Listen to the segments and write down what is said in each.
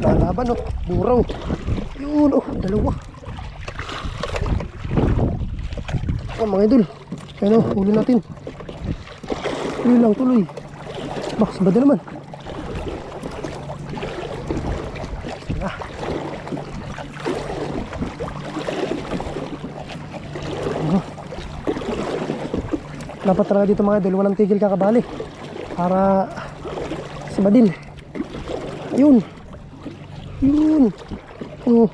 Lalaban oh. Buraw. Yun oh. Dalawa. Oh mga idol. Ayan oh. Huli natin. Tuloy lang tuloy. Bak, sabad na naman. Ah. Oh. Dapat talaga dito mga idol, walang tigil kakabali. Para sabadin. Ayun. Yun. Oh.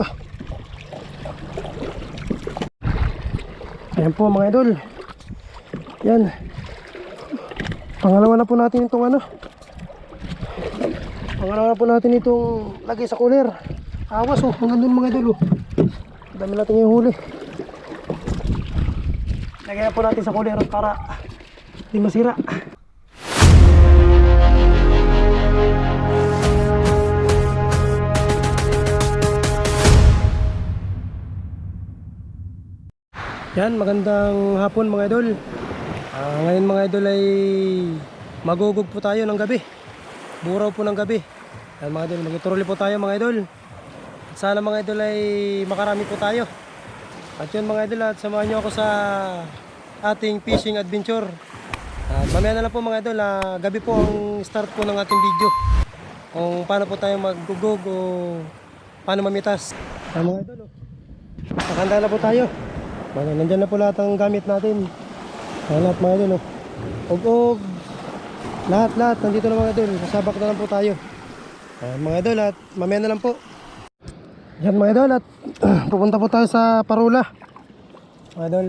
Ah. Ayan po mga idol. Yan. Pangalawa na po natin itong ano. Pangalawa na po natin itong lagay sa cooler. Awas oh, hanggang dun mga idol oh. Dami natin yung huli. Lagay na po natin sa cooler para hindi masira. Yan, magandang hapon mga idol. Ah, ngayon mga idol ay magugog po tayo ng gabi. Buraw po ng gabi. Yan mga idol, magtutroli po tayo mga idol. At sana mga idol ay makarami po tayo. At yun mga idol at samahan nyo ako sa ating fishing adventure. At mamaya na lang po mga idol, ah, gabi po ang start po ng ating video. Kung paano po tayo maggugog o paano mamitas. Yan mga idol, oh. Nakahanda na po tayo. Mga, nandyan na po lahat ang gamit natin. Ayan lahat mga idol. Oh. Og-og. Lahat, lahat. Nandito na mga idol. Kasabak na lang po tayo. Ayan mga idol at mamaya na lang po. Yan mga idol at pupunta po tayo sa Parula. Mga idol.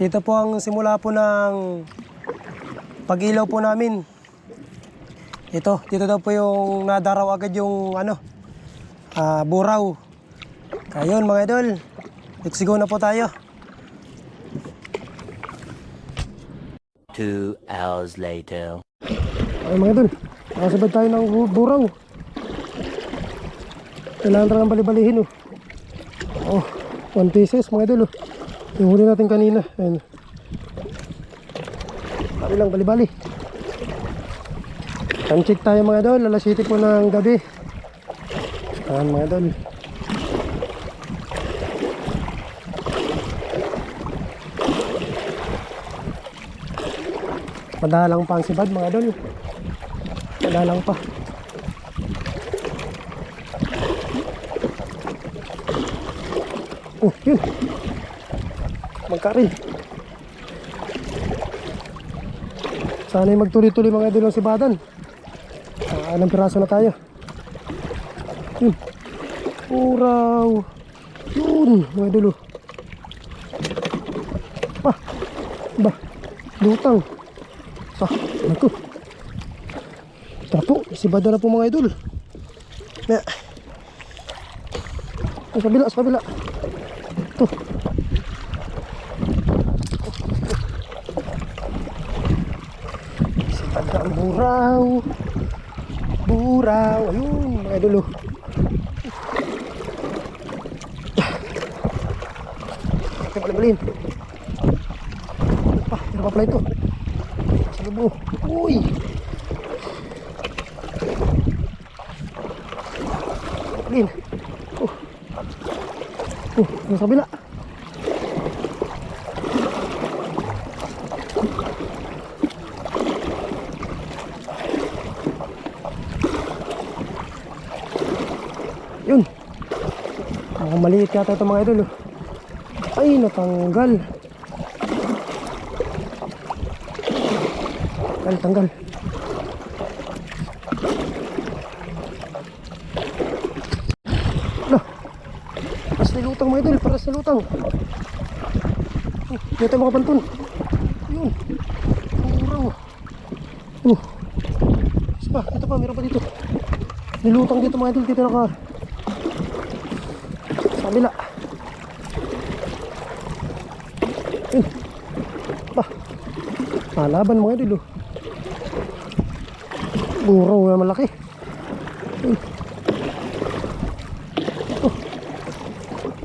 Dito po ang simula po ng pag-ilaw po namin. Ito, dito daw po yung nadaraw agad yung ano, ah, buraw. Ayun mga idol. Let's na po tayo. Two hours later. Ay mga idol, nakasabad tayo ng bu- buraw. Kailangan talagang bali-balihin oh. Oh, one pieces mga idol oh. Yung huli natin kanina. Ayun. Sabi lang bali-bali. Time check tayo mga idol, alas 7 po ng gabi. Ayan mga idol. Madalang pa ang sibad mga idol. Madalang pa. Oh, yun. Magkarin. Sana'y magtuloy-tuloy mga idol ang sibadan. Ah, anong piraso na tayo? Yun. Uraw. Yun, mga idol. oh. Ba. Ba. Lutang. Sa, naku. Tara po, sibada na po mga idol. Na. Sa kabila, sa kabila. Ito. Sibada ang buraw. Buraw. Ayun, mga idol. oh. Ito pala balin. Pa, pero pa pala ito. Sabi mo. Uy! Lin. Oh. Oh, nasa kabila. Yun. Mga maliit yata ito mga idol. oh. Ay, natanggal. Tanggal, tanggal. Ala. Paras na lutang mga idol, paras na lutang. Oh, dito tayo makapantun. Yun. Uraw. Oh. Isa pa, ito pa, meron pa dito. Nilutang dito mga idol, dito naka. Sa kabila. Yun. Ba. Malaban mga idol. oh. Buraw na malaki. Yun.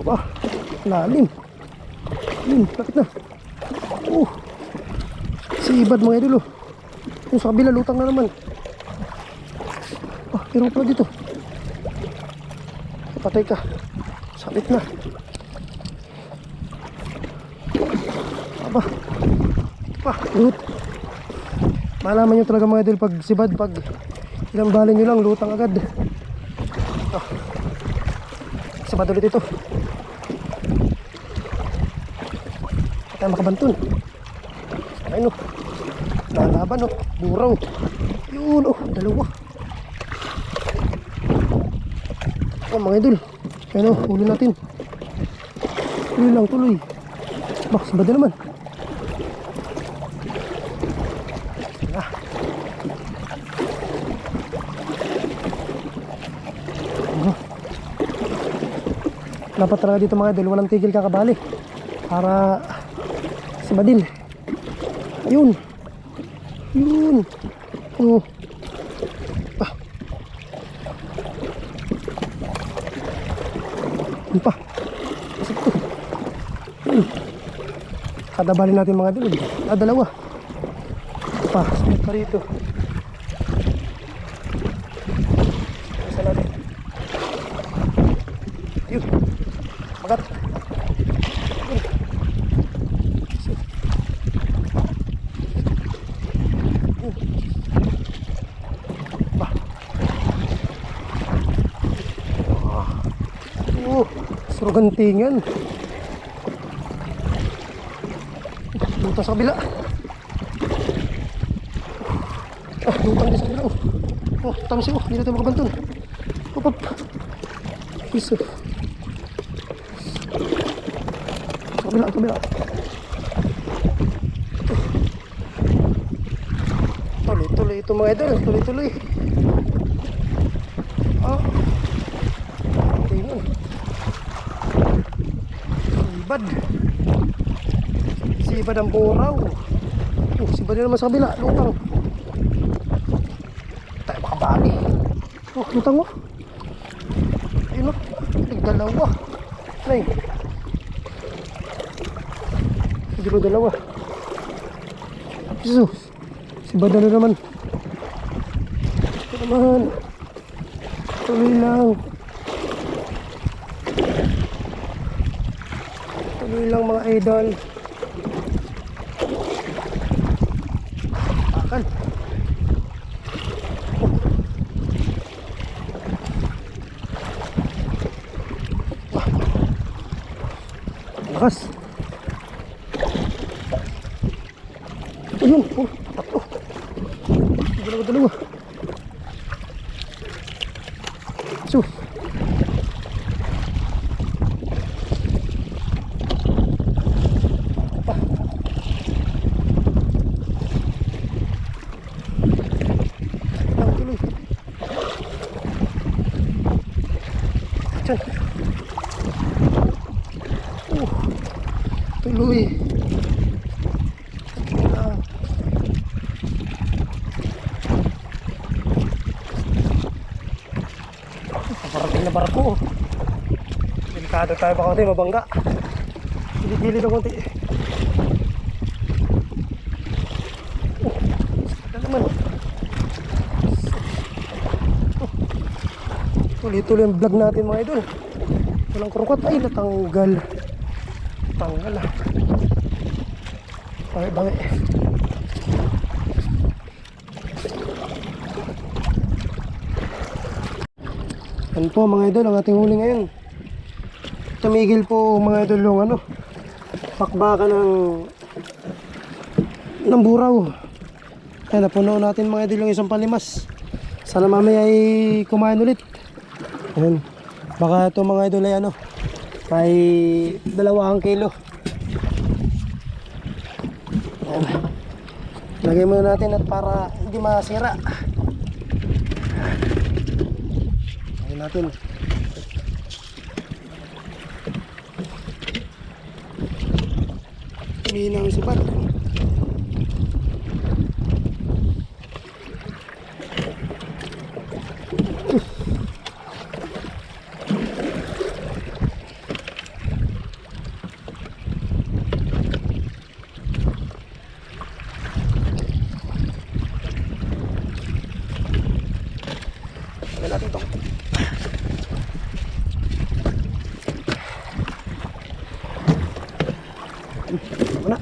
Ba, lalim. Yun, bakit na? Oh. Sibad mga idol oh. Yung sa kabila, lutang na naman. Ah. Pero pala dito. Patay ka. Sabit na. Aba. Pa, lut. Malaman nyo talaga mga idol pag sibad, pag ilang bali nyo lang, lutang agad. Ah. Sibad ulit ito. Tayo makabantun. Ayun o. Lalaban o. Buraw. Yun o. Dalawa. Oh, mga idol. Ayun o. Huli natin. Tuloy lang, tuloy. Bak, sabad na naman. Dapat talaga dito mga idol, walang tigil kakabali. Para sabadin. Ayun. Yun. Oh. Ah. Yun pa. Yun. Kada bali natin mga idol. Ah, dalawa. Pa, sunod pa rito. Isa natin. Yun. Magat. Yun. Yun. Pa. Ah. Oh, surugantingan. Lutang sa kabila. Ah, lutang din sa kabila. Oh, oh tamis oh. Hindi na tayo makabantun. Hop, hop. Iso. Sa kabila, sa kabila. Tuloy, tuloy ito mga idol. Tuloy, tuloy. Ah. Tingnan. Sibad. Sibad ang buraw. Oh, sibad na naman sa kabila. Lutang. Tayo makabali. Oh, lutang mo. Ayun o. Nagdalawa. Hindi ko dalawa. Jesus. Sibad na naman. Ito naman. Tuloy lang. Tuloy lang mga idol. Akan. Lakas. Ayun, oh, tatlo. Dalawa, dalawa. So. Pa. Lang tuloy. Diyan. Oh, tuloy. Ah. Paparating na barako. Delikado tayo baka konti mabangga. Gilid-gilid ang konti. Oh, naman. Oh. Tuloy-tuloy ang vlog natin mga idol. Walang kurukot. Ay, natanggal. Tanggal ah. Bangi-bangi. Yan po mga idol, ang ating huli ngayon. Tumigil po mga idol yung ano, pakbaka ng ng buraw. Yan, napuno natin mga idol yung isang palimas. Sana mamaya ay kumain ulit. Yan. Baka ito mga idol ay ano, ay dalawang kilo. Yan. Lagay muna natin at para hindi masira. Lagay natin. Minang supat. Yan. Wala.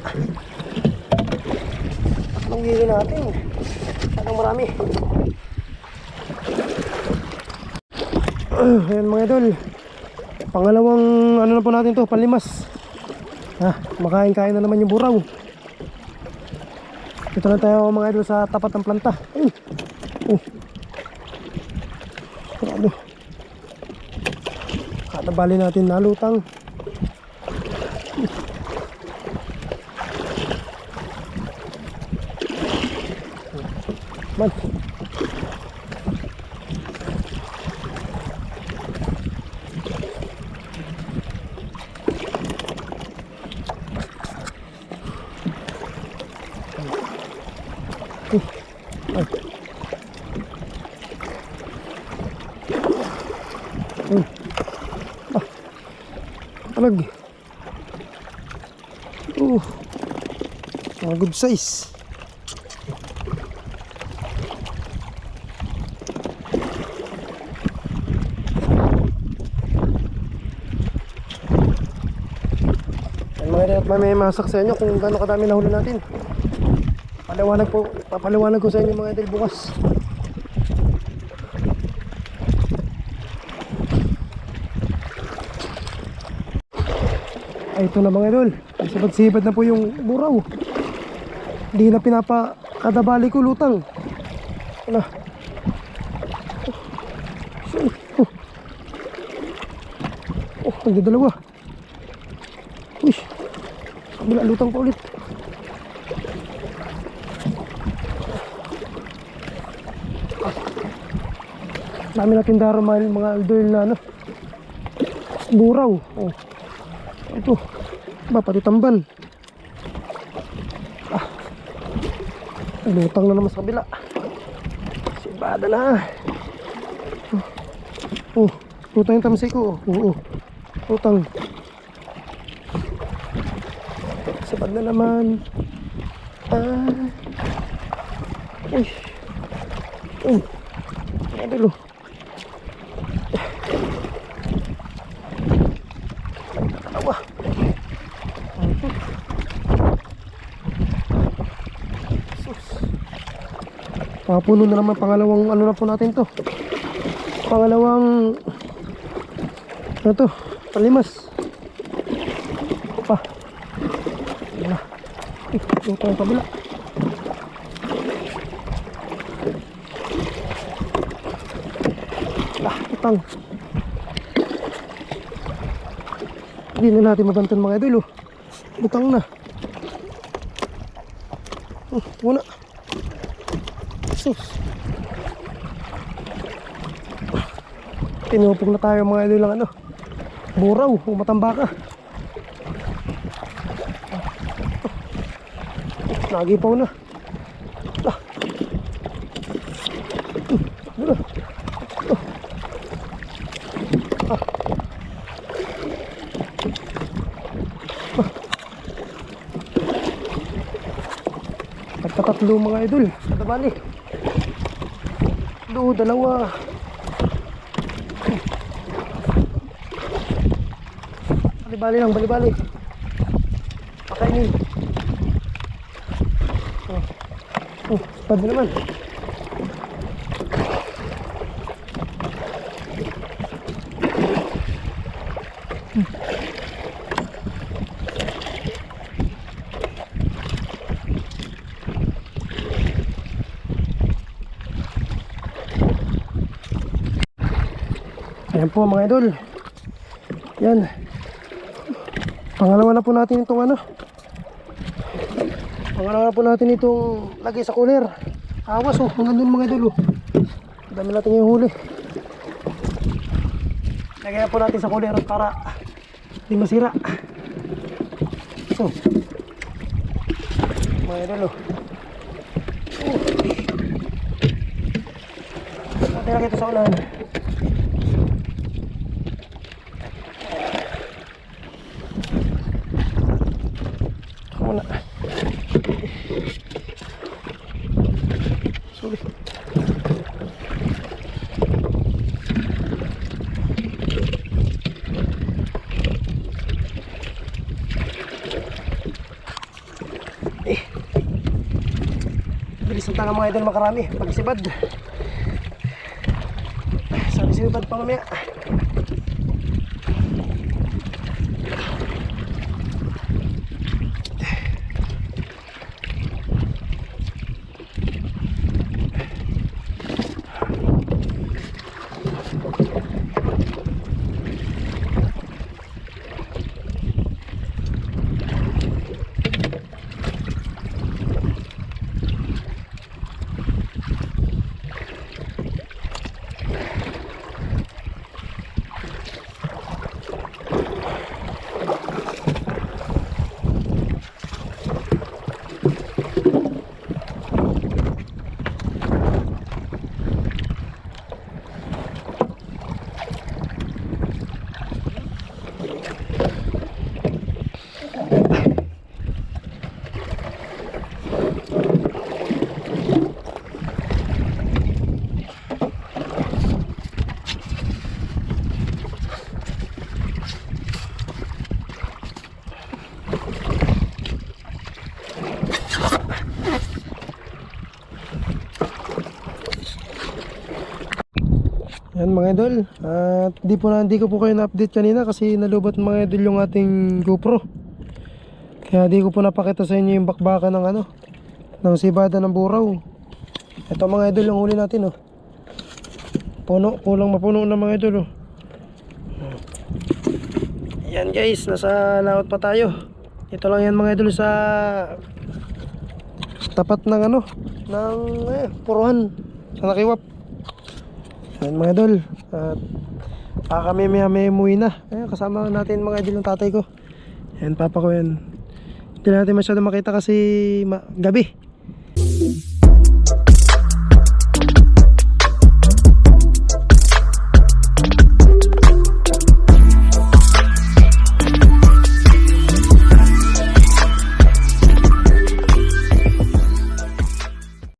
Anong hili natin? Marami? Ah, Ayan mga idol. Pangalawang ano na po natin to, panlimas. Ha, makain-kain na naman yung buraw. Dito na tayo mga idol sa tapat ng planta. Ayun. Oh. Grabe. Kada bali natin nalutang. Oh. Mga good size. Yan mga rin at may masak sa inyo kung gaano kadami nahuli natin. Paliwanag po, papaliwanag ko sa inyo mga idol bukas. Ay ito na mga idol. Sibad-sibad na po yung buraw. Hindi na pinapa kada bali ko lutang. Ano? Oh, oh ang dalawa. Uy, kabila lutang pa ulit. Dami natin daro mga, mga aldol na ano. Buraw. Oh. Ito. Ba, pati tamban. Ah. Lutang na naman sa kabila. Sibada na. Oh, oh lutang yung tamsi ko. Oo, oh, lutang. Sabad na naman. Ah. Uy. Uy. Ano lo? Dalawa. Sus. Papuno na naman pangalawang ano na po natin to. Pangalawang ano to? Palimas. Pa. Wala. Eh, yung tayong kabila. Lah, utang. Hindi na natin mabantan mga idol oh. Butang na. Oh, wala. Sus. Tinupog na tayo mga idol ng ano. Buraw o matambaka. Nagipaw na. Ah. Ano na? Nagkatatlo mga idol. Kada bali. Do, dalawa. Bali-bali lang, bali-bali. Pakainin. Oh, oh na naman. Ayan po mga idol. Yan. Pangalawa na po natin itong ano. Pangalawa na po natin itong lagay sa cooler. Awas oh, hanggang dun mga idol oh. Dami natin yung huli. Lagay na po natin sa cooler para hindi masira. Oh. Mga idol oh. Oh. Natin lagay ito sa ulan. muna. Sorry. lang mga idol makarami. Pagsibad. Sabi sibad pa mamaya. Yan mga idol. At di po na, di ko po kayo na-update kanina kasi nalubot mga idol yung ating GoPro. Kaya di ko po napakita sa inyo yung bakbaka ng ano, ng sibada ng buraw. Ito mga idol yung huli natin oh. Puno, kulang mapuno na mga idol oh. Yan guys, nasa laot pa tayo. Ito lang yan mga idol sa tapat ng ano, ng eh, puruhan sa nakiwap. Yan mga idol. At ah, kami may umuwi na. Ayan, kasama natin mga idol ng tatay ko. Yan, papa ko yan. Hindi natin masyado makita kasi ma- gabi.